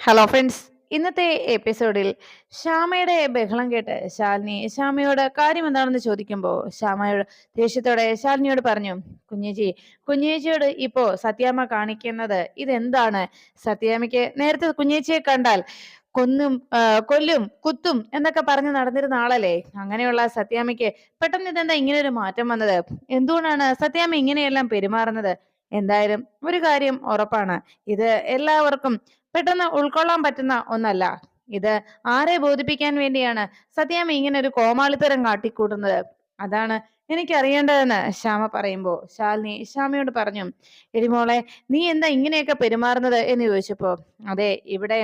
Hello friends ഇന്നത്തെ എപ്പിസോഡിൽ ശ്യാമയുടെ ബഹളം കേട്ട് ശാലിനി ശ്യാമയോട് കാര്യം എന്താണെന്ന് ചോദിക്കുമ്പോൾ ശ്യാമയോട് ദേഷ്യത്തോടെ ശാലിനിയോട് പറഞ്ഞു കുഞ്ഞേച്ചി കുഞ്ഞേച്ചിയോട് ഇപ്പോ സത്യാമ്മ കാണിക്കുന്നത് ഇതെന്താണ്? സത്യാമ്മയ്ക്ക് നേരത്തെ കുഞ്ഞേച്ചിയെ കണ്ടാൽ കൊന്നും കൊല്ലും കുത്തും എന്നൊക്കെ പറഞ്ഞ് നടന്നിരുന്ന ആളല്ലേ? അങ്ങനെയുള്ള സത്യാമ്മയ്ക്ക് പെട്ടെന്ന് ഇതെന്താ ഇങ്ങനെ ഒരു മാറ്റം വന്നത്? എന്തുകൊണ്ടാണ് സത്യാമ്മ ഇങ്ങനെയെല്ലാം പെരുമാറുന്നത്? എന്തായാലും ഒരു കാര്യം ഉറപ്പാണ്. ഇത് എല്ലാവർക്കും പെട്ടെന്ന് ഉൾക്കൊള്ളാൻ പറ്റുന്ന ഒന്നല്ല. ഇത് ആരെ ബോധിപ്പിക്കാൻ വേണ്ടിയാണ് സത്യാമ്മ ഇങ്ങനെ ഒരു കോമാളിത്തരം കാട്ടിക്കൂട്ടുന്നത്? അതാണ് എനിക്കറിയേണ്ടതെന്ന് ശ്യാമ പറയുമ്പോ. ശാലിനി ശ്യാമയോട് പറഞ്ഞു എരിമോളെ നീ എന്താ ഇങ്ങനെയൊക്കെ പെരുമാറുന്നത്? എന്ന് ചോദിച്ചപ്പോ അതെ ഇവിടെ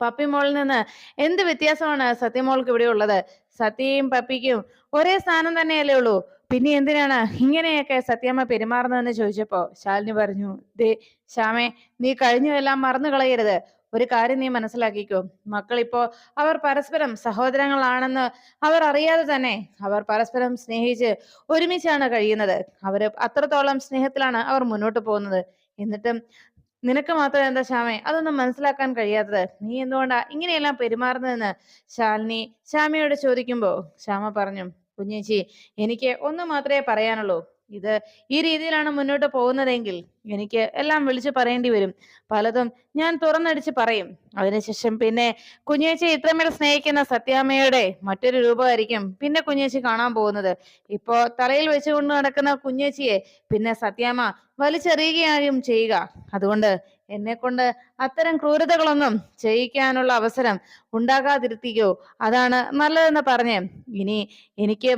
പപ്പി മോളിൽ നിന്ന് എന്ത് വ്യത്യാസമാണ് സത്യമോൾക്ക് ഇവിടെ ഉള്ളത്? സത്യയും പപ്പിക്കും ഒരേ സ്ഥാനം തന്നെയല്ലേ ഉള്ളൂ. പിന്നെ എന്തിനാണ് ഇങ്ങനെയൊക്കെ സത്യമ്മ പെരുമാറുന്നതെന്ന് ചോദിച്ചപ്പോ ശാലിനി പറഞ്ഞു ദേ ശ്യാമേ നീ കഴിഞ്ഞതെല്ലാം മറന്നു കളയരുത്. ഒരു കാര്യം നീ മനസ്സിലാക്കിക്കോ. മക്കളിപ്പോ അവർ പരസ്പരം സഹോദരങ്ങളാണെന്ന് അവർ അറിയാതെ തന്നെ അവർ പരസ്പരം സ്നേഹിച്ച് ഒരുമിച്ചാണ് കഴിയുന്നത്. അവർ അത്രത്തോളം സ്നേഹത്തിലാണ് അവർ മുന്നോട്ട് പോകുന്നത്. എന്നിട്ടും നിനക്ക് മാത്രം എന്താ ശ്യാമേ? അതൊന്നും മനസ്സിലാക്കാൻ കഴിയാത്തത്. നീ എന്തുകൊണ്ടാ ഇങ്ങനെയെല്ലാം പെരുമാറുന്നതെന്ന് ശാലിനി ശ്യാമയോട് ചോദിക്കുമ്പോ ശ്യാമ പറഞ്ഞു കുഞ്ഞേച്ചി എനിക്ക് ഒന്ന് മാത്രമേ പറയാനുള്ളൂ. ഇത് ഈ രീതിയിലാണ് മുന്നോട്ട് പോകുന്നതെങ്കിൽ എനിക്ക് എല്ലാം വിളിച്ചു പറയേണ്ടി വരും. പലതും ഞാൻ തുറന്നടിച്ച് പറയും. അതിനുശേഷം പിന്നെ കുഞ്ഞേച്ചി ഇത്രമേൽ സ്നേഹിക്കുന്ന സത്യാമ്മയുടെ മറ്റൊരു രൂപമായിരിക്കും പിന്നെ കുഞ്ഞേച്ചി കാണാൻ പോകുന്നത്. ഇപ്പോ തലയിൽ വെച്ചുകൊണ്ട് നടക്കുന്ന കുഞ്ഞേച്ചിയെ പിന്നെ സത്യാമ്മ വലിച്ചെറിയുകയും ചെയ്യുക. അതുകൊണ്ട് എന്നെ കൊണ്ട് അത്തരം ക്രൂരതകളൊന്നും ചെയ്യിക്കാനുള്ള അവസരം ഉണ്ടാകാതിരുത്തിക്കോ. അതാണ് നല്ലതെന്ന് പറഞ്ഞ് ഇനി എനിക്ക്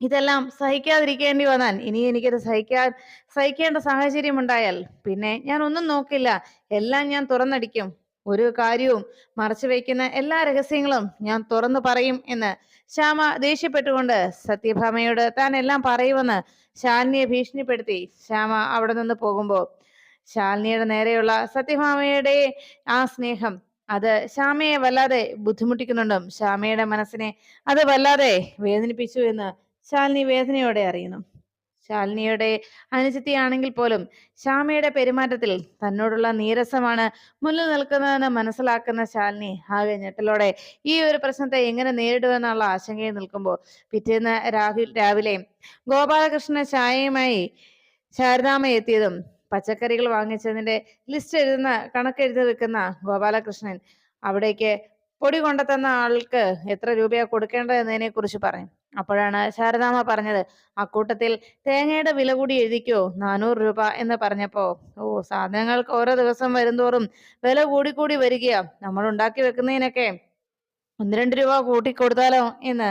ഇതെല്ലാം സഹിക്കാതിരിക്കേണ്ടി വന്നാൽ ഇനി എനിക്കത് സഹിക്കാൻ സഹിക്കേണ്ട സാഹചര്യം ഉണ്ടായാൽ പിന്നെ ഞാൻ ഒന്നും നോക്കില്ല. എല്ലാം ഞാൻ തുറന്നടിക്കും. ഒരു കാര്യവും മറച്ചു വയ്ക്കുന്ന എല്ലാ രഹസ്യങ്ങളും ഞാൻ തുറന്നു പറയും എന്ന് ശ്യാമ ദേഷ്യപ്പെട്ടുകൊണ്ട് സത്യഭാമയോട് താൻ എല്ലാം പറയുമെന്ന് ശാലിനിയെ ഭീഷണിപ്പെടുത്തി ശ്യാമ അവിടെ നിന്ന് പോകുമ്പോൾ ശാലിനിയുടെ നേരെയുള്ള സത്യഭാമയുടെ ആ സ്നേഹം അത് ശ്യാമയെ വല്ലാതെ ബുദ്ധിമുട്ടിക്കുന്നുണ്ടും. ശ്യാമയുടെ മനസ്സിനെ അത് വല്ലാതെ വേദനിപ്പിച്ചു എന്ന് ശാലിനി വേദനയോടെ അറിയുന്നു. ശാലിനിയുടെ അനുജത്തിയാണെങ്കിൽ പോലും ശ്യാമയുടെ പെരുമാറ്റത്തിൽ തന്നോടുള്ള നീരസമാണ് മുന്നിൽ നിൽക്കുന്നതെന്ന് മനസ്സിലാക്കുന്ന ശാലിനി ആകെ ഞെട്ടലോടെ ഈ ഒരു പ്രശ്നത്തെ എങ്ങനെ നേരിടുമെന്നുള്ള ആശങ്കയിൽ നിൽക്കുമ്പോൾ പിറ്റേന്ന് രാഹുൽ രാവിലെ ഗോപാലകൃഷ്ണ ചായയുമായി ശാരദാമ്മ എത്തിയതും പച്ചക്കറികൾ വാങ്ങിച്ചതിന്റെ ലിസ്റ്റ് എഴുതുന്ന കണക്കെഴുതി വെക്കുന്ന ഗോപാലകൃഷ്ണൻ അവിടേക്ക് പൊടി കൊണ്ടെത്തുന്ന ആൾക്ക് എത്ര രൂപയാ കൊടുക്കേണ്ടതെന്നതിനെ കുറിച്ച് പറയും. അപ്പോഴാണ് ശാരദാമ്മ പറഞ്ഞത് അക്കൂട്ടത്തിൽ തേങ്ങയുടെ വില കൂടി എഴുതിക്കോ നാനൂറ് രൂപ എന്ന് പറഞ്ഞപ്പോ ഓ സാധനങ്ങൾക്ക് ഓരോ ദിവസം വരുംതോറും വില കൂടിക്കൂടി വരികയാ നമ്മൾ ഉണ്ടാക്കി വെക്കുന്നതിനൊക്കെ ഒന്ന് രണ്ട് രൂപ കൂട്ടി കൊടുത്താലോ എന്ന്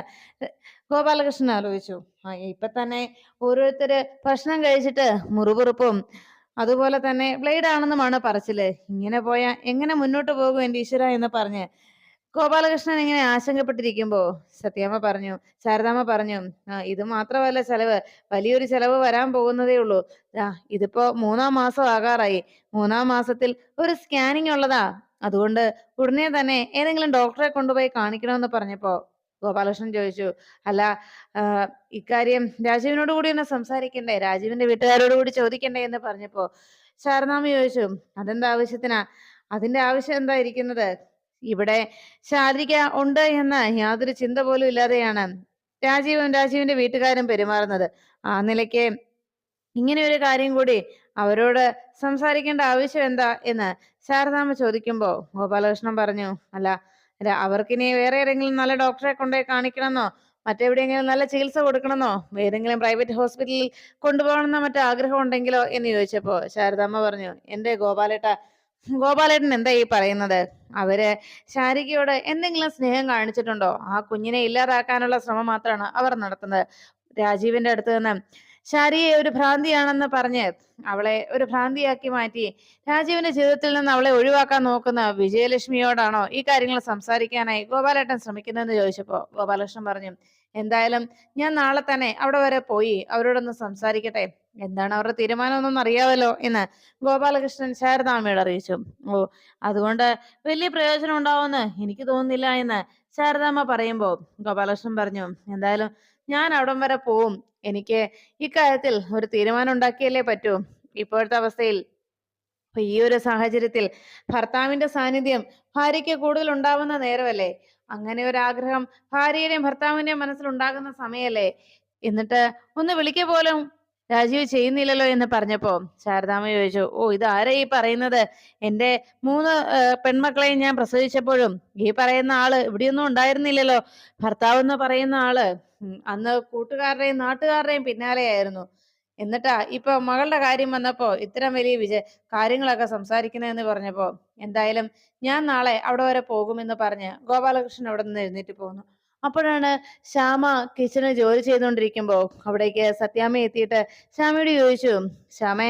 ഗോപാലകൃഷ്ണൻ ആലോചിച്ചു. ആ ഇപ്പൊ തന്നെ ഓരോരുത്തര് ഭക്ഷണം കഴിച്ചിട്ട് മുറിവുറുപ്പും അതുപോലെ തന്നെ ബ്ലേഡ് ആണെന്നുമാണ് പറച്ചിൽ. ഇങ്ങനെ പോയാ എങ്ങനെ മുന്നോട്ട് പോകും എന്റെ ഈശ്വര എന്ന് പറഞ്ഞ് ഗോപാലകൃഷ്ണൻ ഇങ്ങനെ ആശങ്കപ്പെട്ടിരിക്കുമ്പോ സത്യാമ്മ പറഞ്ഞു ശാരദാമ്മ പറഞ്ഞു ആ ഇത് മാത്രമല്ല ചെലവ്. വലിയൊരു ചെലവ് വരാൻ പോകുന്നതേ ഉള്ളൂ. ആ ഇതിപ്പോ മൂന്നാം മാസം ആകാറായി. മൂന്നാം മാസത്തിൽ ഒരു സ്കാനിങ് ഉള്ളതാ. അതുകൊണ്ട് ഉടനെ തന്നെ ഏതെങ്കിലും ഡോക്ടറെ കൊണ്ടുപോയി കാണിക്കണമെന്ന് പറഞ്ഞപ്പോ ഗോപാലകൃഷ്ണൻ ചോദിച്ചു അല്ല ഇക്കാര്യം രാജീവിനോട് കൂടി ഒന്ന് സംസാരിക്കണ്ടേ? രാജീവിന്റെ വീട്ടുകാരോട് കൂടി ചോദിക്കണ്ടേ? എന്ന് പറഞ്ഞപ്പോ ശാരദാമ്മ ചോദിച്ചു അതെന്താ ആവശ്യത്തിനാ? അതിന്റെ ആവശ്യം എന്താ ഇരിക്കുന്നത്? ഇവിടെ ശാരിക ഉണ്ട് എന്ന യാതൊരു ചിന്ത പോലും ഇല്ലാതെയാണ് രാജീവും രാജീവിന്റെ വീട്ടുകാരും പെരുമാറുന്നത്. ആ നിലയ്ക്ക് ഇങ്ങനെ ഒരു കാര്യം കൂടി അവരോട് സംസാരിക്കേണ്ട ആവശ്യം എന്താ? എന്ന് ശാരദാമ്മ ചോദിക്കുമ്പോ ഗോപാലകൃഷ്ണൻ പറഞ്ഞു അല്ല അവർക്കിനി വേറെ ഏതെങ്കിലും നല്ല ഡോക്ടറെ കൊണ്ടുപോയി കാണിക്കണമെന്നോ? മറ്റെവിടെയെങ്കിലും നല്ല ചികിത്സ കൊടുക്കണമെന്നോ? ഏതെങ്കിലും പ്രൈവറ്റ് ഹോസ്പിറ്റലിൽ കൊണ്ടുപോകണമെന്നോ മറ്റോ ആഗ്രഹം ഉണ്ടെങ്കിലോ എന്ന് ചോദിച്ചപ്പോ ശാരദാമ്മ പറഞ്ഞു എന്റെ ഗോപാലേട്ട? ഗോപാലേട്ടൻ എന്താ ഈ പറയുന്നത്? അവർ ശാരികയോട് എന്തെങ്കിലും സ്നേഹം കാണിച്ചിട്ടുണ്ടോ? ആ കുഞ്ഞിനെ ഇല്ലാതാക്കാനുള്ള ശ്രമം മാത്രമാണ് അവർ നടത്തുന്നത്. രാജീവിന്റെ അടുത്ത് നിന്ന് ശാരിയെ ഒരു ഭ്രാന്തിയാണെന്ന് പറഞ്ഞ് അവളെ ഒരു ഭ്രാന്തിയാക്കി മാറ്റി രാജീവിന്റെ ജീവിതത്തിൽ നിന്ന് അവളെ ഒഴിവാക്കാൻ നോക്കുന്ന വിജയലക്ഷ്മിയോടാണോ ഈ കാര്യങ്ങൾ സംസാരിക്കാനായി ഗോപാലേട്ടൻ ശ്രമിക്കുന്നതെന്ന് ചോദിച്ചപ്പോ ഗോപാലകൃഷ്ണൻ പറഞ്ഞു എന്തായാലും ഞാൻ നാളെ തന്നെ അവിടെ വരെ പോയി അവരോടൊന്ന് സംസാരിക്കട്ടെ. എന്താണ് അവരുടെ തീരുമാനം ഒന്നും അറിയാമല്ലോ എന്ന് ഗോപാലകൃഷ്ണൻ ശാരദാമ്മയോട് അറിയിച്ചു. ഓ അതുകൊണ്ട് വലിയ പ്രയോജനം ഉണ്ടാവുമെന്ന് എനിക്ക് തോന്നുന്നില്ല എന്ന് ശാരദാമ്മ പറയുമ്പോ ഗോപാലകൃഷ്ണൻ പറഞ്ഞു എന്തായാലും ഞാൻ അവിടം വരെ പോവും. എനിക്ക് ഇക്കാര്യത്തിൽ ഒരു തീരുമാനം ഉണ്ടാക്കിയല്ലേ പറ്റൂ? ഇപ്പോഴത്തെ അവസ്ഥയിൽ ഈ ഒരു സാഹചര്യത്തിൽ ഭർത്താവിന്റെ സാന്നിധ്യം ഭാര്യയ്ക്ക് കൂടുതൽ ഉണ്ടാവുന്ന നേരമല്ലേ? അങ്ങനെ ഒരു ആഗ്രഹം ഭാര്യയുടെയും ഭർത്താവിന്റെയും മനസ്സിൽ ഉണ്ടാകുന്ന സമയല്ലേ എന്നിട്ട് ഒന്ന് വിളിക്ക പോലും രാജീവ് ചെയ്യുന്നില്ലല്ലോ എന്ന് പറഞ്ഞപ്പോ ശാരദാമ്മ ചോദിച്ചു ഓ ഇത് ആരാ ഈ പറയുന്നത്? എന്റെ മൂന്ന് പെൺമക്കളെയും ഞാൻ പ്രസവിച്ചപ്പോഴും ഈ പറയുന്ന ആൾ ഇവിടെയൊന്നും ഉണ്ടായിരുന്നില്ലല്ലോ. ഭർത്താവ് എന്ന് പറയുന്ന ആൾ അന്ന് കൂട്ടുകാരുടെയും നാട്ടുകാരുടെയും പിന്നാലെയായിരുന്നു. എന്നിട്ടാ ഇപ്പൊ മകളുടെ കാര്യം വന്നപ്പോ ഇത്തരം വലിയ വിജയ കാര്യങ്ങളൊക്കെ സംസാരിക്കുന്നതെന്ന് പറഞ്ഞപ്പോ എന്തായാലും ഞാൻ നാളെ അവിടെ വരെ പോകുമെന്ന് പറഞ്ഞ് ഗോപാലകൃഷ്ണൻ അവിടെ നിന്ന് എഴുന്നേറ്റ് പോകുന്നു അപ്പോഴാണ് ശ്യാമ കിച്ചണിൽ ജോലി ചെയ്തുകൊണ്ടിരിക്കുമ്പോ അവിടേക്ക് സത്യാമ്മ എത്തിയിട്ട് ശ്യാമയോട് ചോദിച്ചു ശ്യാമേ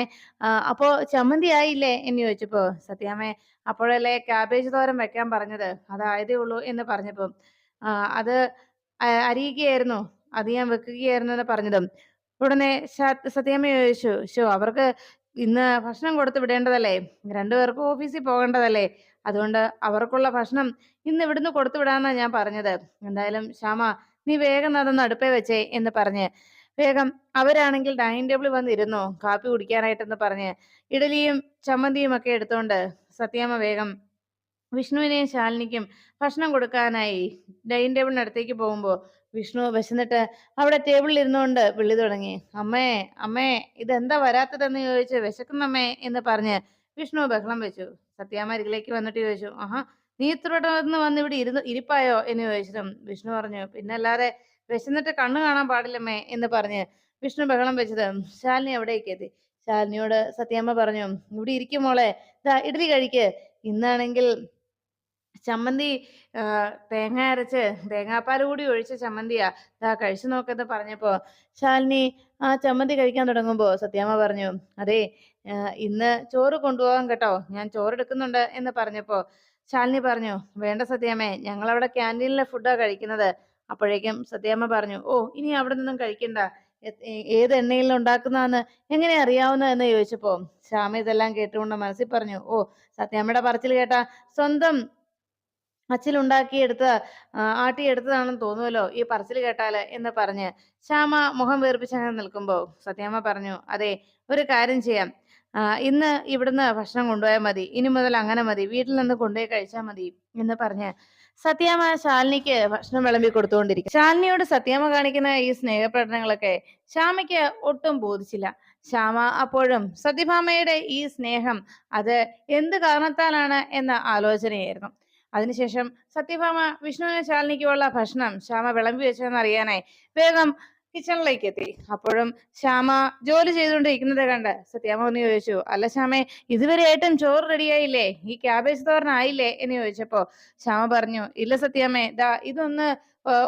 അപ്പോ ചമ്മന്തി ആയില്ലേ? എന്ന് ചോദിച്ചപ്പോ സത്യാമ്മേ അപ്പോഴല്ലേ ക്യാബേജ് തോരൻ വെക്കാൻ പറഞ്ഞത്? അതായതേ ഉള്ളൂ എന്ന് പറഞ്ഞപ്പോ അത് അരിയുകയായിരുന്നു? അത് ഞാൻ വെക്കുകയായിരുന്നു എന്ന് പറഞ്ഞതും. ഉടനെ സത്യാമ്മ ചോദിച്ചു ഷോ അവർക്ക് ഇന്ന് ഭക്ഷണം കൊടുത്തു വിടേണ്ടതല്ലേ? രണ്ടുപേർക്കും ഓഫീസിൽ പോകേണ്ടതല്ലേ? അതുകൊണ്ട് അവർക്കുള്ള ഭക്ഷണം ഇന്ന് ഇവിടുന്ന് കൊടുത്തു വിടാന്നാ ഞാൻ പറഞ്ഞത്. എന്തായാലും ശ്യാമ നീ വേഗം അതൊന്ന് അടുപ്പേ വെച്ചേ എന്ന് പറഞ്ഞ്. വേഗം അവരാണെങ്കിൽ ഡൈനിങ് ടേബിളിൽ വന്നിരുന്നു കാപ്പി കുടിക്കാനായിട്ടെന്ന് പറഞ്ഞ്. ഇഡലിയും ചമ്മന്തിയും ഒക്കെ എടുത്തോണ്ട് സത്യാമ്മ വേഗം വിഷ്ണുവിനെയും ശാലിനിക്കും ഭക്ഷണം കൊടുക്കാനായി ഡൈനിങ് ടേബിളിനടുത്തേക്ക് പോകുമ്പോൾ വിഷ്ണു വിശന്നിട്ട് അവിടെ ടേബിളിൽ ഇരുന്നുകൊണ്ട് വിളി തുടങ്ങി. അമ്മേ അമ്മേ ഇതെന്താ വരാത്തതെന്ന് ചോദിച്ച് വിശക്കുന്നമ്മേ എന്ന് പറഞ്ഞ് വിഷ്ണു ബഹളം വെച്ചു. സത്യാമ്മ വന്നിട്ട് ചോദിച്ചു. ആഹാ നീ ഇത്ര പെട്ടെന്ന് വന്ന് ഇവിടെ ഇരുന്ന് ഇരിപ്പായോ? എന്ന് ചോദിച്ചതും വിഷ്ണു പറഞ്ഞു. പിന്നല്ലാതെ വിശന്നിട്ട് കണ്ണു കാണാൻ പാടില്ലമ്മേ എന്ന് പറഞ്ഞ് വിഷ്ണു ബഹളം വെച്ചത് ശാലിനി എവിടേക്ക് എത്തി. ശാലിനിയോട് സത്യാമ്മ പറഞ്ഞു ഇവിടെ ഇരിക്കും മോളെ. ദാ ഇഡ്ഡലി കഴിക്ക്. ഇന്നാണെങ്കിൽ ചമ്മന്തി തേങ്ങ അരച്ച് തേങ്ങാപ്പാൽ കൂടി ഒഴിച്ച ചമ്മന്തിയാ ദാ കഴിച്ചു നോക്കെന്ന് പറഞ്ഞപ്പോ ശാലിനി ആ ചമ്മന്തി കഴിക്കാൻ തുടങ്ങുമ്പോ സത്യാമ്മ പറഞ്ഞു അതെ ഇന്ന് ചോറ് കൊണ്ടുപോകാം കേട്ടോ ഞാൻ ചോറ് എടുക്കുന്നുണ്ട് എന്ന് പറഞ്ഞപ്പോ ശാലിനി പറഞ്ഞു വേണ്ട സത്യാമ്മേ ഞങ്ങൾ അവിടെ ക്യാന്റീനിലെ ഫുഡാ കഴിക്കുന്നത്. അപ്പോഴേക്കും സത്യാമ്മ പറഞ്ഞു ഓ ഇനി അവിടെ നിന്നും കഴിക്കണ്ട ഏത് എണ്ണയിൽ ഉണ്ടാക്കുന്നതെന്ന് എങ്ങനെ അറിയാവുന്ന എന്ന് ചോദിച്ചപ്പോ ശ്യാമ ഇതെല്ലാം കേട്ടുകൊണ്ട് മനസ്സിൽ പറഞ്ഞു ഓ സത്യാമ്മയുടെ പറച്ചിൽ കേട്ടാ സ്വന്തം അച്ചിലുണ്ടാക്കിയെടുത്ത ആട്ടി ആട്ടിയെടുത്തതാണെന്ന് തോന്നുമല്ലോ ഈ പറച്ചിൽ കേട്ടാൽ എന്ന് പറഞ്ഞ് ശ്യാമ മുഖം വീർപ്പിച്ച് അങ്ങനെ നിൽക്കുമ്പോ സത്യാമ്മ പറഞ്ഞു അതെ ഒരു കാര്യം ചെയ്യാം. ഇന്ന് ഇവിടുന്ന് ഭക്ഷണം കൊണ്ടുപോയാൽ മതി. ഇനി മുതൽ അങ്ങനെ മതി. വീട്ടിൽ നിന്ന് കൊണ്ടുപോയി കഴിച്ചാൽ മതി എന്ന് പറഞ്ഞ് സത്യാമ്മ ശാലിനിക്ക് ഭക്ഷണം വിളമ്പി കൊടുത്തുകൊണ്ടിരിക്കും. ശാലിനിയോട് സത്യാമ്മ കാണിക്കുന്ന ഈ സ്നേഹപ്രകടനങ്ങളൊക്കെ ശ്യാമയ്ക്ക് ഒട്ടും ബോധിച്ചില്ല. ശ്യാമ അപ്പോഴും സത്യഭാമയുടെ ഈ സ്നേഹം അത് എന്ത് കാരണത്താലാണ് എന്ന ആലോചനയായിരുന്നു. അതിനുശേഷം സത്യഭാമ വിഷ്ണുവിന് ശാലിനിക്കുമുള്ള ഭക്ഷണം ശ്യാമ വിളമ്പി വെച്ചതെന്ന് അറിയാനായി വേഗം കിച്ചണിലേക്ക് എത്തി. അപ്പോഴും ശ്യാമ ജോലി ചെയ്തുകൊണ്ടിരിക്കുന്നത് കണ്ട് സത്യാമ്മ ഒന്ന് ചോദിച്ചു അല്ല ശ്യാമേ ഇതുവരെ ആയിട്ടും ചോറ് റെഡിയായില്ലേ ഈ ക്യാബേജ് തോരനായില്ലേ എന്ന് ചോദിച്ചപ്പോ ശ്യാമ പറഞ്ഞു ഇല്ല സത്യാമ്മേ ദാ ഇതൊന്ന്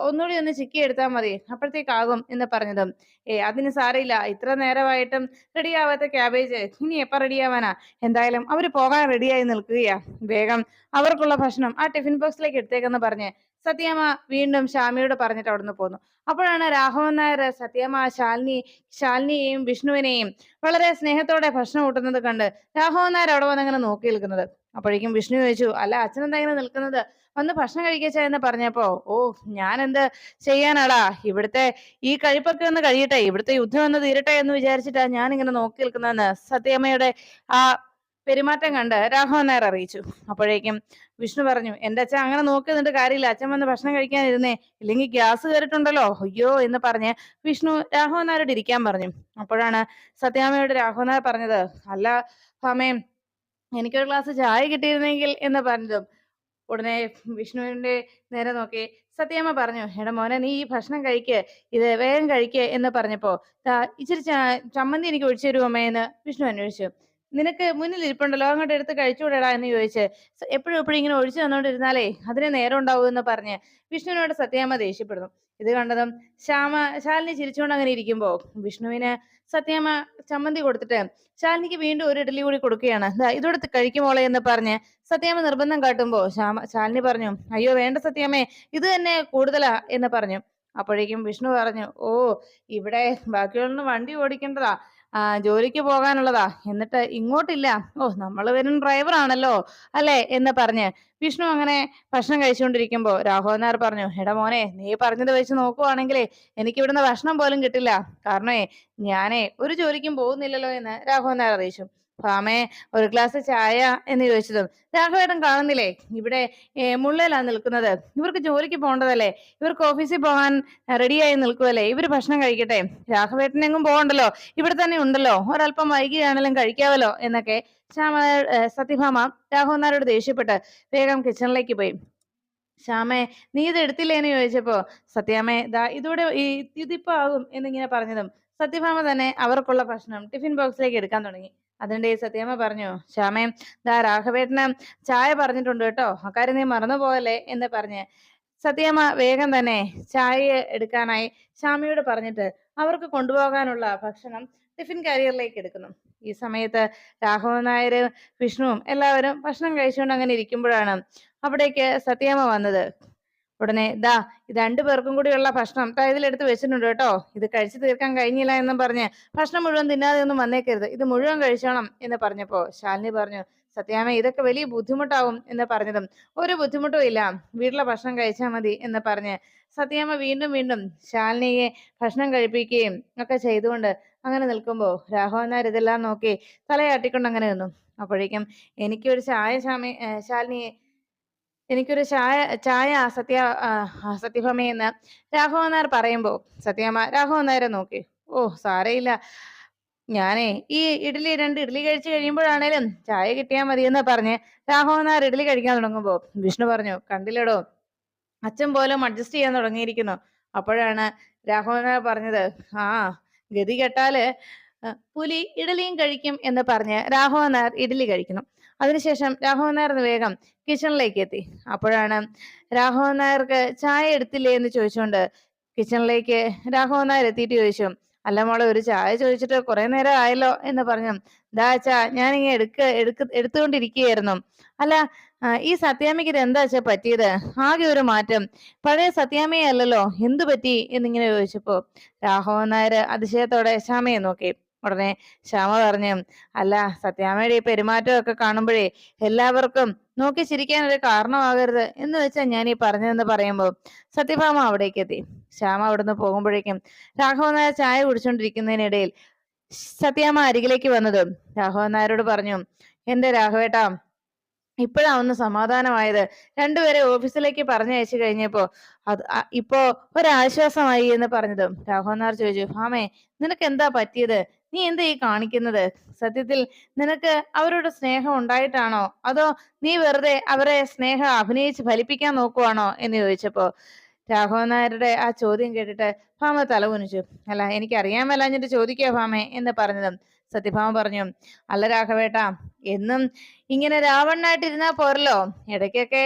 ഒന്നുകൂടി ഒന്ന് ചിക്കി എടുത്താൽ മതി. അപ്പോഴത്തേക്കാകും എന്ന് പറഞ്ഞതും. ഏ അതിന് സാരമില്ല. ഇത്ര നേരമായിട്ടും റെഡിയാവാത്ത ക്യാബേജ് ഇനി എപ്പ റെഡിയാവാനാ എന്തായാലും അവർ പോകാൻ റെഡിയായി നിൽക്കുകയാ. വേഗം അവർക്കുള്ള ഭക്ഷണം ആ ടിഫിൻ ബോക്സിലേക്ക് എടുത്തേക്കെന്ന് പറഞ്ഞ് സത്യാമ്മ വീണ്ടും ശ്യാമയോട് പറഞ്ഞിട്ട് അവിടുന്ന് പോന്നു. അപ്പോഴാണ് രാഘവൻ നായർ സത്യാമ്മ ശാലിനി ശാലിനിയെയും വിഷ്ണുവിനെയും വളരെ സ്നേഹത്തോടെ ഭക്ഷണം ഊട്ടുന്നത് കണ്ട് രാഘവൻ നായർ അവിടെ വന്ന് അങ്ങനെ നോക്കി നിൽക്കുന്നത്. അപ്പോഴേക്കും വിഷ്ണു ചോദിച്ചു അല്ല അച്ഛൻ എന്താ ഇങ്ങനെ നിൽക്കുന്നത്? വന്ന് ഭക്ഷണം കഴിക്കച്ച എന്ന് പറഞ്ഞപ്പോ ഓ ഞാൻ എന്ത് ചെയ്യാനാടാ? ഇവിടുത്തെ ഈ കഴിപ്പൊക്കെ ഒന്ന് കഴിയട്ടെ ഇവിടുത്തെ യുദ്ധം ഒന്ന് തീരട്ടെ എന്ന് വിചാരിച്ചിട്ടാ ഞാൻ ഇങ്ങനെ നോക്കി നിൽക്കുന്നതെന്ന് സത്യാമ്മയുടെ ആ പെരുമാറ്റം കണ്ട് രാഘവൻ നായർ അറിയിച്ചു. അപ്പോഴേക്കും വിഷ്ണു പറഞ്ഞു എന്റെ അച്ഛൻ അങ്ങനെ നോക്കി നിന്നിട്ട് കാര്യമില്ല. അച്ഛൻ വന്ന് ഭക്ഷണം കഴിക്കാനിരുന്നേ. ഇല്ലെങ്കിൽ ഗ്യാസ് കയറിയിട്ടുണ്ടല്ലോ. അയ്യോ എന്ന് പറഞ്ഞ് വിഷ്ണു രാഘവൻ നായരോട് ഇരിക്കാൻ പറഞ്ഞു. അപ്പോഴാണ് സത്യാമ്മയോട് രാഘവൻ നായർ പറഞ്ഞത് അല്ല ഭാമേ എനിക്കൊരു ഗ്ലാസ് ചായ കിട്ടിയിരുന്നെങ്കിൽ എന്ന് പറഞ്ഞതും. ഉടനെ വിഷ്ണുവിന്റെ നേരെ നോക്കി സത്യാമ്മ പറഞ്ഞു എടാ മോനെ നീ ഈ ഭക്ഷണം കഴിക്ക് ഇത് വേഗം കഴിക്ക് എന്ന് പറഞ്ഞപ്പോ "ദാ ഇച്ചിരി ചമ്മന്തി എനിക്ക് ഒഴിച്ചു തരുമോ അമ്മയെന്ന് വിഷ്ണു അന്വേഷിച്ചു. നിനക്ക് മുന്നിൽ ഇരിപ്പുണ്ടല്ലോ അങ്ങോട്ട് എടുത്ത് കഴിച്ചുകൂടെടാ എന്ന് ചോദിച്ച്. എപ്പോഴും എപ്പോഴും ഇങ്ങനെ ഒഴിച്ചു തന്നോണ്ടിരുന്നാലേ അതിന് നേരം ഉണ്ടാവൂ എന്ന് പറഞ്ഞ് വിഷ്ണുവിനോട് സത്യാമ്മ ദേഷ്യപ്പെടുന്നു. ഇത് കണ്ടതും ശ്യാമ ശാലിനി ചിരിച്ചുകൊണ്ട് അങ്ങനെ ഇരിക്കുമ്പോ വിഷ്ണുവിന് സത്യാമ്മ ചമ്മന്തി കൊടുത്തിട്ട് ശാലിനിക്ക് വീണ്ടും ഒരു ഇഡലി കൂടി കൊടുക്കുകയാണ്. ഇതോടത്ത് കഴിക്കുമോളെ എന്ന് പറഞ്ഞ് സത്യാമ്മ നിർബന്ധം കാട്ടുമ്പോ ശ്യാമ ശാലിനി പറഞ്ഞു അയ്യോ വേണ്ട സത്യാമ്മേ ഇത് തന്നെ കൂടുതലാ എന്ന് പറഞ്ഞു. അപ്പോഴേക്കും വിഷ്ണു പറഞ്ഞു ഓ ഇവിടെ ബാക്കിയുള്ള വണ്ടി ഓടിക്കേണ്ടതാ. ജോലിക്ക് പോകാനുള്ളതാ. എന്നിട്ട് ഇങ്ങോട്ടില്ല. ഓ നമ്മൾ വരും ഡ്രൈവർ ആണല്ലോ അല്ലേ? എന്ന് പറഞ്ഞ് വിഷ്ണു അങ്ങനെ ഭക്ഷണം കഴിച്ചുകൊണ്ടിരിക്കുമ്പോ രാഘവനാർ പറഞ്ഞു എടാ മോനെ നീ പറഞ്ഞത് വെച്ച് നോക്കുവാണെങ്കിലേ എനിക്ക് ഇവിടുന്ന് ഭക്ഷണം പോലും കിട്ടില്ല. കാരണമേ ഞാനേ ഒരു ജോലിക്കും പോകുന്നില്ലല്ലോ എന്ന് രാഘവനാർ അറിയിച്ചു. ഭാമേ ഒരു ഗ്ലാസ് ചായ എന്ന് ചോദിച്ചതും രാഘവേട്ടൻ കാണുന്നില്ലേ? ഇവിടെ മുള്ളയിലാണ് നിൽക്കുന്നത്. ഇവർക്ക് ജോലിക്ക് പോകേണ്ടതല്ലേ? ഇവർക്ക് ഓഫീസിൽ പോകാൻ റെഡിയായി നിൽക്കുമല്ലേ ഇവർ ഭക്ഷണം കഴിക്കട്ടെ? രാഘവേട്ടനെങ്ങും പോകണ്ടല്ലോ. ഇവിടെ തന്നെ ഉണ്ടല്ലോ. ഒരല്പം വൈകിയാണെങ്കിലും കഴിക്കാവല്ലോ എന്നൊക്കെ ശ്യാമ സത്യഭാമ രാഘവനാരോട് ദേഷ്യപ്പെട്ട് വേഗം കിച്ചണിലേക്ക് പോയി. ശ്യാമേ നീ ഇത് എടുത്തില്ലേ എന്ന് ചോദിച്ചപ്പോ സത്യാമേ ദാ ഇതോടെ ഇതിപ്പോ ആകും എന്നിങ്ങനെ പറഞ്ഞതും സത്യഭാമ തന്നെ അവർക്കുള്ള ഭക്ഷണം ടിഫിൻ ബോക്സിലേക്ക് എടുക്കാൻ തുടങ്ങി. അതിനിടെ സത്യമ്മ പറഞ്ഞു ശ്യാമേ ദാ രാഘവേട്ടന് ചായ പറഞ്ഞിട്ടുണ്ട് കേട്ടോ അക്കാര്യം നീ മറന്നുപോകല്ലേ എന്ന് പറഞ്ഞ് സത്യമ്മ വേഗം തന്നെ ചായ എടുക്കാനായി ശ്യാമയോട് പറഞ്ഞിട്ട് അവർക്ക് കൊണ്ടുപോകാനുള്ള ഭക്ഷണം ടിഫിൻ കാരിയറിലേക്ക് എടുക്കുന്നു. ഈ സമയത്ത് രാഘവൻ നായർ വിഷ്ണുവും എല്ലാവരും ഭക്ഷണം കഴിച്ചുകൊണ്ട് അങ്ങനെ ഇരിക്കുമ്പോഴാണ് അവിടേക്ക് സത്യമ്മ വന്നത്. ഉടനെ ദാ രണ്ടു പേർക്കും കൂടിയുള്ള ഭക്ഷണം. ഇതിലെടുത്ത് വെച്ചിട്ടുണ്ട് കേട്ടോ. ഇത് കഴിച്ചു തീർക്കാൻ കഴിഞ്ഞില്ല എന്നും പറഞ്ഞ് ഭക്ഷണം മുഴുവൻ തിന്നാതെ ഒന്നും വന്നേക്കരുത്. ഇത് മുഴുവൻ കഴിച്ചോണം എന്ന് പറഞ്ഞപ്പോ ശാലിനി പറഞ്ഞു സത്യാമ ഇതൊക്കെ വലിയ ബുദ്ധിമുട്ടാവും എന്ന് പറഞ്ഞതും ഒരു ബുദ്ധിമുട്ടും ഇല്ല. വീട്ടിലെ ഭക്ഷണം കഴിച്ചാൽ മതി എന്ന് പറഞ്ഞ് സത്യാമ്മ വീണ്ടും വീണ്ടും ശാലിനിയെ ഭക്ഷണം കഴിപ്പിക്കുകയും ഒക്കെ ചെയ്തുകൊണ്ട് അങ്ങനെ നിൽക്കുമ്പോൾ രാഘവന്മാർ ഇതെല്ലാം നോക്കി തലയാട്ടിക്കൊണ്ട് അങ്ങനെ നിന്നു. അപ്പോഴേക്കും എനിക്കൊരു ചായ ശാമി ശാലിനിയെ എനിക്കൊരു ചായ ചായ സത്യ സത്യഭമയെന്ന് രാഘവൻ നായർ പറയുമ്പോൾ സത്യമ്മ രാഘവൻ നായരെ നോക്കി. ഓ സാരയില്ല. ഞാനേ ഈ ഇഡ്ഡലി രണ്ട് ഇഡ്ഡലി കഴിച്ചു കഴിയുമ്പോഴാണേലും ചായ കിട്ടിയാൽ മതിയെന്ന് പറഞ്ഞ്. രാഘവൻ നായർ ഇഡ്ഡലി കഴിക്കാൻ തുടങ്ങുമ്പോൾ വിഷ്ണു പറഞ്ഞു കണ്ടില്ലടോ. അച്ഛൻ പോലും അഡ്ജസ്റ്റ് ചെയ്യാൻ തുടങ്ങിയിരിക്കുന്നു. അപ്പോഴാണ് രാഘവൻ നായർ പറഞ്ഞത് ആ ഗതി കെട്ടാൽ പുലി ഇഡലിയും കഴിക്കും എന്ന് പറഞ്ഞ് രാഘവൻ നായർ ഇഡലി കഴിക്കുന്നു. അതിനുശേഷം രാഘവൻ നായർ വേഗം കിച്ചണിലേക്ക് എത്തി. അപ്പോഴാണ് രാഘവൻ നായർക്ക് ചായ എടുത്തില്ലേ എന്ന് ചോദിച്ചുകൊണ്ട് കിച്ചണിലേക്ക് രാഘവൻ നായർ എത്തിയിട്ട് ചോദിച്ചു അല്ല മോളെ ഒരു ചായ ചോദിച്ചിട്ട് കുറെ നേരം ആയല്ലോ എന്ന് പറഞ്ഞു. ദാ അച്ഛാ ഞാനിങ്ങനെ എടുക്ക എടുക്ക എടുത്തുകൊണ്ടിരിക്കുകയായിരുന്നു. അല്ല ഈ സത്യാമ്മയ്ക്ക് ഇത് എന്താ അച്ഛാ പറ്റിയത്? ആകെ ഒരു മാറ്റം. പഴയ സത്യാമ്മയെ അല്ലല്ലോ എന്തു പറ്റി? എന്നിങ്ങനെ ചോദിച്ചപ്പോ രാഘവൻ നായർ അതിശയത്തോടെ ശ്യാമയെ നോക്കി. ഉടനെ ശ്യാമ പറഞ്ഞു അല്ല സത്യാമ്മയുടെ ഈ പെരുമാറ്റമൊക്കെ കാണുമ്പോഴേ എല്ലാവർക്കും നോക്കി ചിരിക്കാൻ ഒരു കാരണമാകരുത് എന്ന് വെച്ചാൽ ഞാൻ ഈ പറഞ്ഞതെന്ന് പറയുമ്പോൾ സത്യഭാമ അവിടേക്ക് എത്തി. ശ്യാമ അവിടുന്ന് പോകുമ്പോഴേക്കും രാഘവൻ നായർ ചായ കുടിച്ചുകൊണ്ടിരിക്കുന്നതിനിടയിൽ സത്യാമ്മ അരികിലേക്ക് വന്നതും രാഘവൻ നായരോട് പറഞ്ഞു എന്റെ രാഘവേട്ടാ ഇപ്പോഴാ ഒന്ന് സമാധാനമായത്. രണ്ടുപേരെ ഓഫീസിലേക്ക് പറഞ്ഞയച്ചു കഴിഞ്ഞപ്പോ അത് ഇപ്പോ ഒരാശ്വാസമായി എന്ന് പറഞ്ഞതും. രാഘവൻ നായർ ചോദിച്ചു ഭാമേ നിനക്ക് എന്താ പറ്റിയത്? നീ എന്താ ഈ കാണിക്കുന്നത്? സത്യത്തിൽ നിനക്ക് അവരോട് സ്നേഹം ഉണ്ടായിട്ടാണോ? അതോ നീ വെറുതെ അവരെ സ്നേഹം അഭിനയിച്ച് ഫലിപ്പിക്കാൻ നോക്കുവാണോ എന്ന് ചോദിച്ചപ്പോ രാഘവൻ നായരുടെ ആ ചോദ്യം കേട്ടിട്ട് ഭാമ തലകുനിച്ചു. അല്ല എനിക്കറിയാൻ മേലാഞ്ഞിട്ട് ചോദിക്കുക ഭാമേ എന്ന് പറഞ്ഞതും. സത്യഭാമ പറഞ്ഞു അല്ല രാഘവേട്ട എന്നും ഇങ്ങനെ രാവണനായിട്ടിരുന്നാ പോരല്ലോ. ഇടയ്ക്കൊക്കെ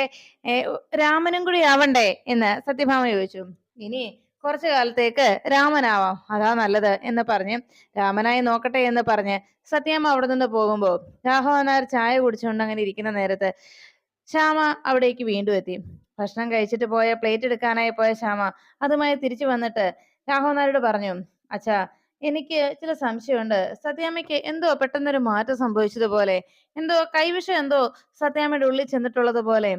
രാമനും കൂടി ആവണ്ടേ? എന്ന് സത്യഭാമ ചോദിച്ചു. ഇനി കുറച്ചു കാലത്തേക്ക് രാമനാവാം. അതാ നല്ലത് എന്ന് പറഞ്ഞ് രാമനായി നോക്കട്ടെ എന്ന് പറഞ്ഞ് സത്യാമ്മ അവിടെ നിന്ന് പോകുമ്പോൾ രാഘവനാർ ചായ കുടിച്ചുകൊണ്ട് അങ്ങനെ ഇരിക്കുന്ന നേരത്ത് ശ്യാമ അവിടേക്ക് വീണ്ടും എത്തി. ഭക്ഷണം കഴിച്ചിട്ട് പോയ പ്ലേറ്റ് എടുക്കാനായി പോയ ശ്യാമ അതുമായി തിരിച്ചു വന്നിട്ട് രാഘവനാരോട് പറഞ്ഞു അച്ഛാ എനിക്ക് ചില സംശയമുണ്ട്. സത്യാമ്മയ്ക്ക് എന്തോ പെട്ടെന്നൊരു മാറ്റം സംഭവിച്ചതുപോലെ എന്തോ കൈവിഷം എന്തോ സത്യാമ്മയുടെ ഉള്ളിൽ ചെന്നിട്ടുള്ളത് പോലെ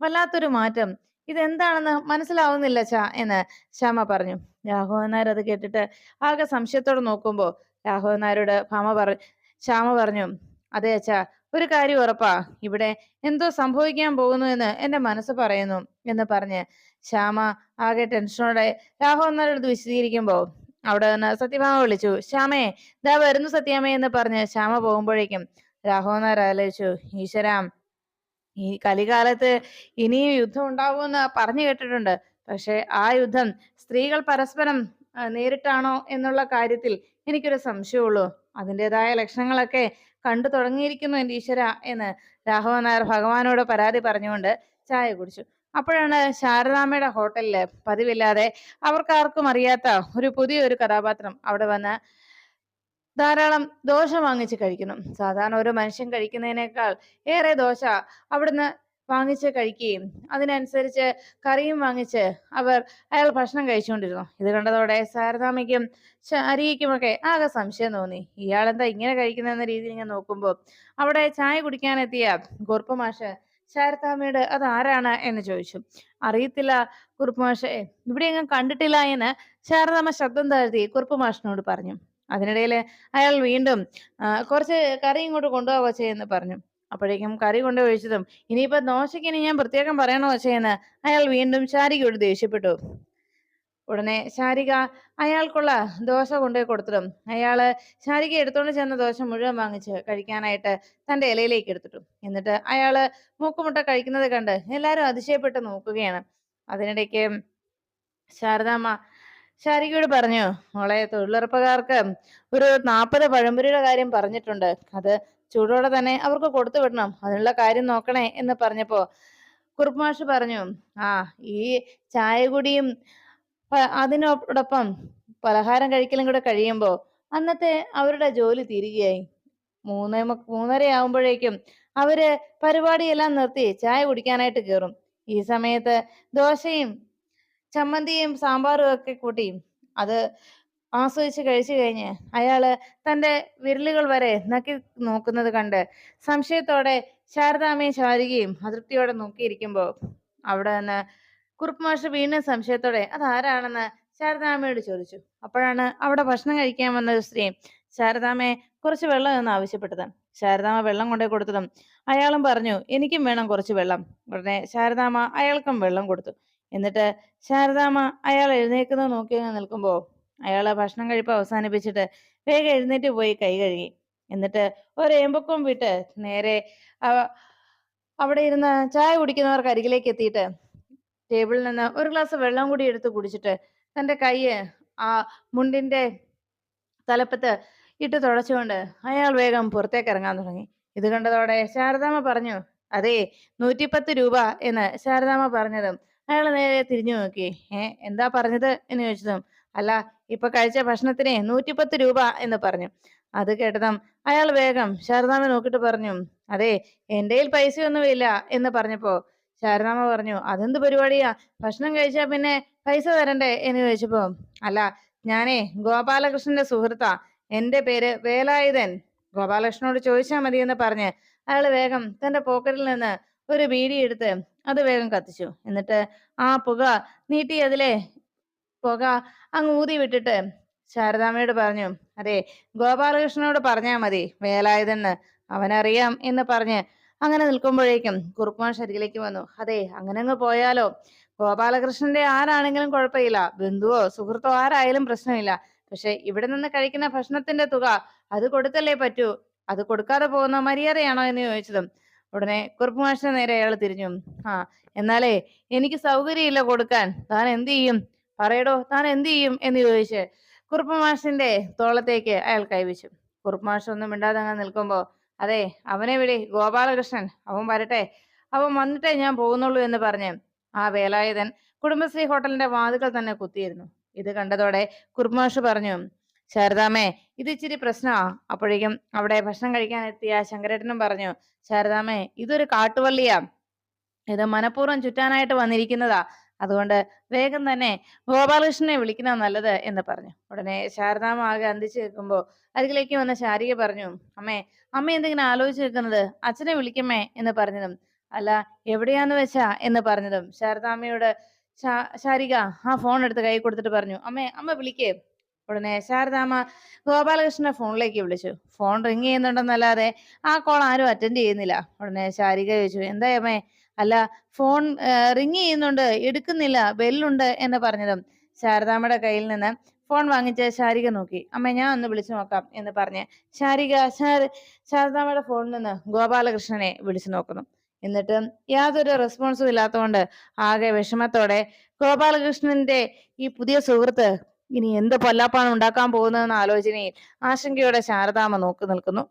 വല്ലാത്തൊരു മാറ്റം ഇതെന്താണെന്ന് മനസ്സിലാവുന്നില്ല ചാ എന്ന് ശ്യാമ പറഞ്ഞു. രാഘവൻ നായർ അത് കേട്ടിട്ട് ആകെ സംശയത്തോടെ നോക്കുമ്പോ രാഘവൻ നായരോട് ഭാമ പറ ശ്യാമ പറഞ്ഞു അതെ അച്ഛാ ഒരു കാര്യം ഉറപ്പാ. ഇവിടെ എന്തോ സംഭവിക്കാൻ പോകുന്നു എന്ന് എന്റെ മനസ്സ് പറയുന്നു എന്ന് പറഞ്ഞ് ശ്യാമ ആകെ ടെൻഷനോടെ രാഘവൻ നായരോട് വിശദീകരിക്കുമ്പോ അവിടെ നിന്ന് സത്യഭാമ വിളിച്ചു ശ്യാമേ ഇതാ വരുന്നു സത്യാമേ എന്ന് പറഞ്ഞ് ശ്യാമ പോകുമ്പോഴേക്കും രാഘവൻ നായർ ആലോചിച്ചു ഈശ്വരാം ഈ കലികാലത്ത് ഇനിയും യുദ്ധം ഉണ്ടാവുമെന്ന് പറഞ്ഞു കേട്ടിട്ടുണ്ട്. പക്ഷെ ആ യുദ്ധം സ്ത്രീകൾ പരസ്പരം നേരിട്ടാണോ എന്നുള്ള കാര്യത്തിൽ എനിക്കൊരു സംശയമുള്ളൂ അതിന്റെതായ ലക്ഷണങ്ങളൊക്കെ കണ്ടു തുടങ്ങിയിരിക്കുന്നു എന്റെ ഈശ്വര എന്ന് രാഘവൻ നായർ ഭഗവാനോട് പരാതി പറഞ്ഞുകൊണ്ട് ചായ കുടിച്ചു. അപ്പോഴാണ് ശാരദാമ്മയുടെ ഹോട്ടലിൽ പതിവില്ലാതെ അവർക്കാർക്കും അറിയാത്ത ഒരു പുതിയൊരു കഥാപാത്രം അവിടെ വന്ന് ധാരാളം ദോശ വാങ്ങിച്ച് കഴിക്കുന്നു. സാധാരണ ഒരു മനുഷ്യൻ കഴിക്കുന്നതിനേക്കാൾ ഏറെ ദോശ അവിടുന്ന് വാങ്ങിച്ച് കഴിക്കുകയും അതിനനുസരിച്ച് കറിയും വാങ്ങിച്ച് അവർ അയാൾ ഭക്ഷണം കഴിച്ചുകൊണ്ടിരുന്നു. ഇത് കണ്ടതോടെ സാരദാമയ്ക്കും അരിയയ്ക്കുമൊക്കെ ആകെ സംശയം തോന്നി. ഇയാളെന്താ ഇങ്ങനെ കഴിക്കുന്നതെന്ന രീതിയിൽ ഞാൻ നോക്കുമ്പോൾ അവിടെ ചായ കുടിക്കാനെത്തിയ കുറുപ്പമാഷ് ശാരദാമ്മയോട് അത് ആരാണ് എന്ന് ചോദിച്ചു. അറിയത്തില്ല കുറുപ്പമാഷെ ഇവിടെ എങ്ങും കണ്ടിട്ടില്ല എന്ന് ശാരദാമ്മ ശബ്ദം താഴ്ത്തി കുറുപ്പമാഷിനോട് പറഞ്ഞു. അതിനിടയിൽ അയാൾ വീണ്ടും കുറച്ച് കറി ഇങ്ങോട്ട് കൊണ്ടുപോകാം കൊച്ചേ എന്ന് പറഞ്ഞു. അപ്പോഴേക്കും കറി കൊണ്ട് ഒഴിച്ചതും ഇനിയിപ്പോ ദോശയ്ക്ക് ഇനി ഞാൻ പ്രത്യേകം പറയണോ കൊച്ചേന്ന് അയാൾ വീണ്ടും ശാരികയോട് ദേഷ്യപ്പെട്ടു. ഉടനെ ശാരിക അയാൾക്കുള്ള ദോശ കൊണ്ടുപോയി കൊടുത്തിടും. അയാൾ ശാരിക എടുത്തോണ്ട് ചെന്ന ദോശ മുഴുവൻ വാങ്ങിച്ച് കഴിക്കാനായിട്ട് തന്റെ ഇലയിലേക്ക് എടുത്തിട്ടു. എന്നിട്ട് അയാൾ മൂക്കുമുട്ട കഴിക്കുന്നത് കണ്ട് എല്ലാരും അതിശയപ്പെട്ട് നോക്കുകയാണ്. അതിനിടയ്ക്ക് ശാരദാമ്മ ശാരികയോട് പറഞ്ഞു? മോളെ തൊഴിലുറപ്പുകാർക്ക് ഒരു നാൽപ്പത് പഴംപൊരിയുടെ കാര്യം പറഞ്ഞിട്ടുണ്ട്. അത് ചൂടോടെ തന്നെ അവർക്ക് കൊടുത്തു വിടണം. അതിനുള്ള കാര്യം നോക്കണേ എന്ന് പറഞ്ഞപ്പോ കുറുപ്പ്മാഷ് പറഞ്ഞു ആ ഈ ചായ കുടിയും അതിനോടൊപ്പം പലഹാരം കഴിക്കലും കൂടെ കഴിയുമ്പോൾ അന്നത്തെ അവരുടെ ജോലി തീരുകയായി. മൂന്ന് മൂന്നര ആവുമ്പോഴേക്കും അവർ പരിപാടിയെല്ലാം നിർത്തി ചായ കുടിക്കാനായിട്ട് കയറും ഈ സമയത്ത് ദോശയും ചമ്മന്തിയും സാമ്പാറും ഒക്കെ കൂട്ടി അത് ആസ്വദിച്ച് കഴിച്ചു കഴിഞ്ഞ് അയാൾ തന്റെ വിരലുകൾ വരെ നക്കി നോക്കുന്നത് കണ്ട് സംശയത്തോടെ ശാരദാമയും ശാരികയും അതൃപ്തിയോടെ നോക്കിയിരിക്കുമ്പോ അവിടെ നിന്ന് കുറുപ്പ് മാഷ് വീണ്ടും സംശയത്തോടെ അതാരാണെന്ന്? ശാരദാമ്മയോട് ചോദിച്ചു. അപ്പോഴാണ് അവിടെ ഭക്ഷണം കഴിക്കാൻ വന്ന സ്ത്രീ ശാരദാമ്മയെ കുറച്ച് വെള്ളം എന്ന് ആവശ്യപ്പെട്ടത്. ശാരദാമ്മ വെള്ളം കൊണ്ടേ കൊടുത്തതും അയാളും പറഞ്ഞു എനിക്കും വേണം കുറച്ച് വെള്ളം. ഉടനെ ശാരദാമ്മ അയാൾക്കും വെള്ളം കൊടുത്തു. എന്നിട്ട് ശാരദാമ്മ അയാൾ എഴുന്നേക്കുന്നത് നോക്കി നിൽക്കുമ്പോൾ അയാൾ ഭക്ഷണം കഴിപ്പ് അവസാനിപ്പിച്ചിട്ട് വേഗം എഴുന്നേറ്റ് പോയി കൈ കഴുകി. എന്നിട്ട് ഒരേമ്പക്കം വിട്ട് നേരെ അവിടെ ഇരുന്ന് ചായ കുടിക്കുന്നവർക്ക് അരികിലേക്ക് എത്തിയിട്ട് ടേബിളിൽ നിന്ന് ഒരു ഗ്ലാസ് വെള്ളം കൂടി എടുത്ത് കുടിച്ചിട്ട് തന്റെ കൈ ആ മുണ്ടിന്റെ തലപ്പത്ത് ഇട്ട് തുടച്ചുകൊണ്ട് അയാൾ വേഗം പുറത്തേക്ക് ഇറങ്ങാൻ തുടങ്ങി. ഇത് കണ്ടതോടെ ശാരദാമ്മ പറഞ്ഞു അതെ നൂറ്റിപ്പത്ത് രൂപ എന്ന് ശാരദാമ്മ പറഞ്ഞതും അയാൾ നേരെ തിരിഞ്ഞു നോക്കി. ഏ എന്താ പറഞ്ഞത്? എന്ന് ചോദിച്ചതും അല്ല ഇപ്പൊ കഴിച്ച ഭക്ഷണത്തിന് നൂറ്റിപ്പത്ത് രൂപ എന്ന് പറഞ്ഞു. അത് കേട്ടതും അയാൾ വേഗം ശാരദാമ്മ നോക്കിട്ട് പറഞ്ഞു അതെ എന്റെ പൈസയൊന്നുമില്ല എന്ന് പറഞ്ഞപ്പോ ശാരദാമ്മ പറഞ്ഞു അതെന്ത് പരിപാടിയാ? ഭക്ഷണം കഴിച്ചാ പിന്നെ പൈസ തരണ്ടേ? എന്ന് ചോദിച്ചപ്പോ അല്ല ഞാനേ ഗോപാലകൃഷ്ണന്റെ സുഹൃത്താ. എന്റെ പേര് വേലായുധൻ. ഗോപാലകൃഷ്ണനോട് ചോദിച്ചാ മതി എന്ന് പറഞ്ഞ് അയാൾ വേഗം തന്റെ പോക്കറ്റിൽ നിന്ന് ഒരു ബീഡി എടുത്ത് അത് വേഗം കത്തിച്ചു. എന്നിട്ട് ആ പുക നീട്ടി അതിലെ പുക അങ്ങ് ഊതി വിട്ടിട്ട് ശാരദാമ്മയോട് പറഞ്ഞു അതെ ഗോപാലകൃഷ്ണനോട് പറഞ്ഞാ മതി വേലായുധന്. അവനറിയാം എന്ന് പറഞ്ഞ് അങ്ങനെ നിൽക്കുമ്പോഴേക്കും കുറുപ്പുമാൻ ശരിയിലേക്ക് വന്നു. അതെ അങ്ങനെ അങ്ങ് പോയാലോ? ഗോപാലകൃഷ്ണന്റെ ആരാണെങ്കിലും കുഴപ്പമില്ല. ബന്ധുവോ സുഹൃത്തോ ആരായാലും പ്രശ്നമില്ല. പക്ഷെ ഇവിടെ നിന്ന് കഴിക്കുന്ന ഭക്ഷണത്തിന്റെ തുക അത് കൊടുത്തല്ലേ പറ്റൂ? അത് കൊടുക്കാതെ പോകുന്ന മര്യാദയാണോ? എന്ന് ചോദിച്ചതും ഉടനെ കുറുപ്പ് മാഷിനെ നേരെ അയാൾ തിരിഞ്ഞു. ആ എന്നാലേ എനിക്ക് സൗകര്യമില്ല കൊടുക്കാൻ. താൻ എന്തു ചെയ്യും? പറയടോ താൻ എന്തു ചെയ്യും? എന്ന് ചോദിച്ച് കുറുപ്പ് മാഷിന്റെ തോളത്തേക്ക് അയാൾ കൈവച്ചു. കുറുപ്പുമാഷ് ഒന്നും മിണ്ടാതെ അങ്ങനെ നിൽക്കുമ്പോ അതെ അവനെ വിളി ഗോപാലകൃഷ്ണൻ. അവൻ വരട്ടെ. അവൻ വന്നിട്ടേ ഞാൻ പോകുന്നുള്ളൂ എന്ന് പറഞ്ഞ് ആ വേലായുധൻ കുടുംബശ്രീ ഹോട്ടലിന്റെ വാതുകൾ തന്നെ കുത്തിയിരുന്നു. ഇത് കണ്ടതോടെ കുർമാഷ് പറഞ്ഞു ശാരദാമേ ഇത് ഇച്ചിരി പ്രശ്നമാ അപ്പോഴേക്കും അവിടെ ഭക്ഷണം കഴിക്കാൻ എത്തിയ ശങ്കരേട്ടനും പറഞ്ഞു ശാരദാമേ ഇതൊരു കാട്ടുവള്ളിയാ. ഇത് മനഃപൂർവം ചുറ്റാനായിട്ട് വന്നിരിക്കുന്നതാ. അതുകൊണ്ട് വേഗം തന്നെ ഗോപാലകൃഷ്ണനെ വിളിക്കുന്ന നല്ലത്? എന്ന് പറഞ്ഞു. ഉടനെ ശാരദാമ ആകെ അന്തിച്ചു നിൽക്കുമ്പോൾ അരികിലേക്ക് വന്ന ശാരിക പറഞ്ഞു അമ്മേ അമ്മ എന്തെങ്കിലും ആലോചിച്ച് നിൽക്കുന്നത്? അച്ഛനെ വിളിക്കമ്മേ എന്ന് പറഞ്ഞതും അല്ല എവിടെയാന്ന് വെച്ചാ? എന്ന് പറഞ്ഞതും ശാരദാമ്മയോട് ശാരിക ആ ഫോൺ എടുത്ത് കൈ കൊടുത്തിട്ട് പറഞ്ഞു അമ്മേ അമ്മ വിളിക്കേ. ഉടനെ ശാരദാമ്മ ഗോപാലകൃഷ്ണനെ ഫോണിലേക്ക് വിളിച്ചു. ഫോൺ റിങ് ചെയ്യുന്നുണ്ടെന്നല്ലാതെ ആ കോൾ ആരും അറ്റൻഡ് ചെയ്യുന്നില്ല. ഉടനെ ശാരിക ചോദിച്ചു എന്തായമ്മേ അല്ല ഫോൺ റിങ് ചെയ്യുന്നുണ്ട്. എടുക്കുന്നില്ല. ബെല്ലുണ്ട് എന്ന് പറഞ്ഞതും ശാരദാമ്മയുടെ കയ്യിൽ നിന്ന് ഫോൺ വാങ്ങിച്ച് ശാരിക നോക്കി. അമ്മ ഞാൻ ഒന്ന് വിളിച്ചു നോക്കാം എന്ന് പറഞ്ഞ് ശാരിക ശാരദാമ്മയുടെ ഫോണിൽ നിന്ന് ഗോപാലകൃഷ്ണനെ വിളിച്ചു നോക്കുന്നു. എന്നിട്ട് യാതൊരു റെസ്പോൺസും ഇല്ലാത്തതുകൊണ്ട് ആകെ വിഷമത്തോടെ ഗോപാലകൃഷ്ണന്റെ ഈ പുതിയ സുഹൃത്ത് ഇനി എന്ത് പൊല്ലാപ്പാണ് ഉണ്ടാക്കാൻ പോകുന്നതെന്ന ആലോചനയിൽ ആശങ്കയോടെ ശാരദാമ്മ നോക്കി നിൽക്കുന്നു.